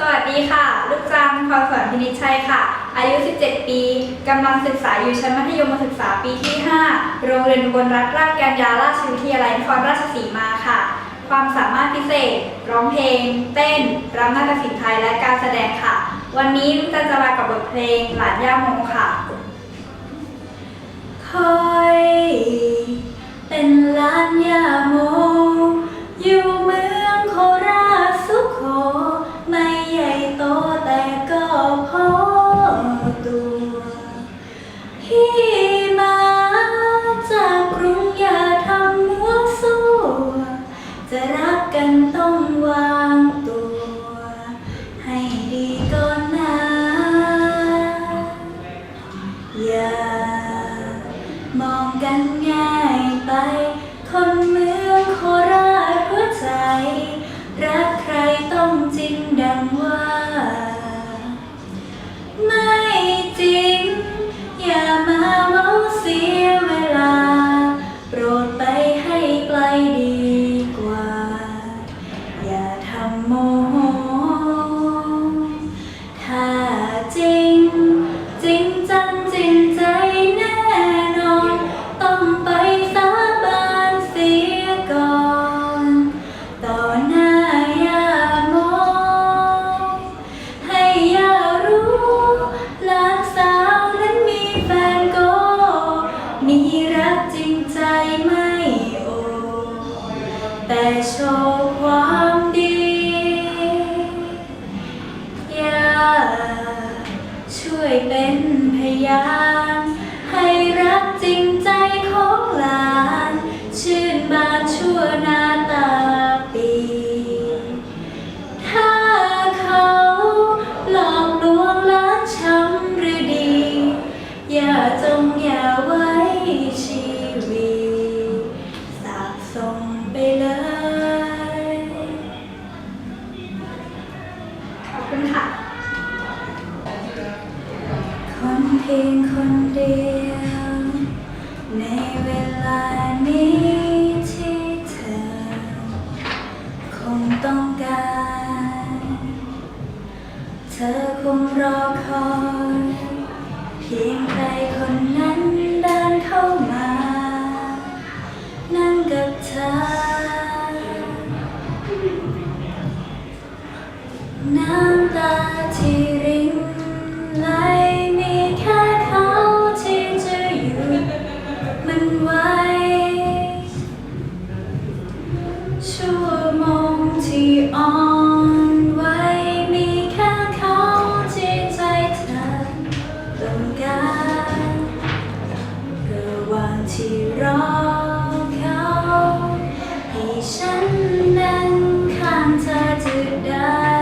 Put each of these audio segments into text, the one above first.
สวัสดีค่ะ ลูกจังพรสวรรค์พินิจชัยค่ะ อายุ 17 ปี กำลังศึกษาอยู่ชั้นมัธยมศึกษาปีที่ 5 โรงเรียนอุบลรัตนราชกัญญาราชวิทยาลัยนครราชสีมาค่ะ ความสามารถพิเศษ ร้องเพลง เต้นรำนาฏศิลป์ไทยและการแสดงค่ะ วันนี้ลูกจันจะมากับบทเพลงหลานย่าโมค่ะคอ มองกันง่ายไป คนเมืองโคราชหัวใจ รักใครต้องจริงดังว่า ไม่จริง อย่ามาเมาเสียเวลา โปรดไปให้ไกลดีกว่า อย่าทำโมโห มีรักจริงใจไม่โอ แต่โชว์ความดีอย่าช่วยเป็นพยานให้รักจริงใจของหลาน ชื่นบานชั่วนาตาปี ถ้าเขาหลอกลวงล้านช้ำหรือดี อย่าจง คุณค่ะ คนเพียงคนเดียว ในเวลานี้ที่เธอ คงต้องการ เธอคงรอคอย เพียงใครคนนั้นเดิ น้ำตาที่รินไหลมีแค่เขาที่จะหยุดมันไว้ ชั่วโมงที่อ่อนไหวมีแค่เขาที่ใจเธอต้องการระหว่างที่รอเขาให้ฉันนั่งข้างเธอจะได้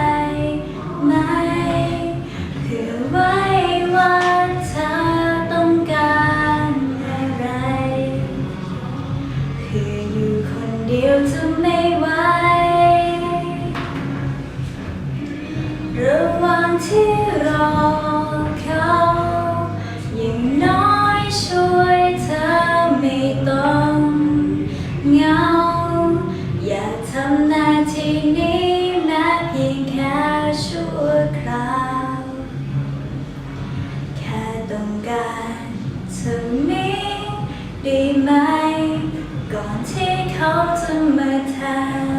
ระหว่างที่รอเขาอย่างน้อยช่วยเธอไม่ต้องเหงา อย่าทำหน้าที่นี้แม้เพียงแค่ชั่วคราว แค่ต้องการเธอนี้ได้ไหม ก่อนที่เขาจะมาแทน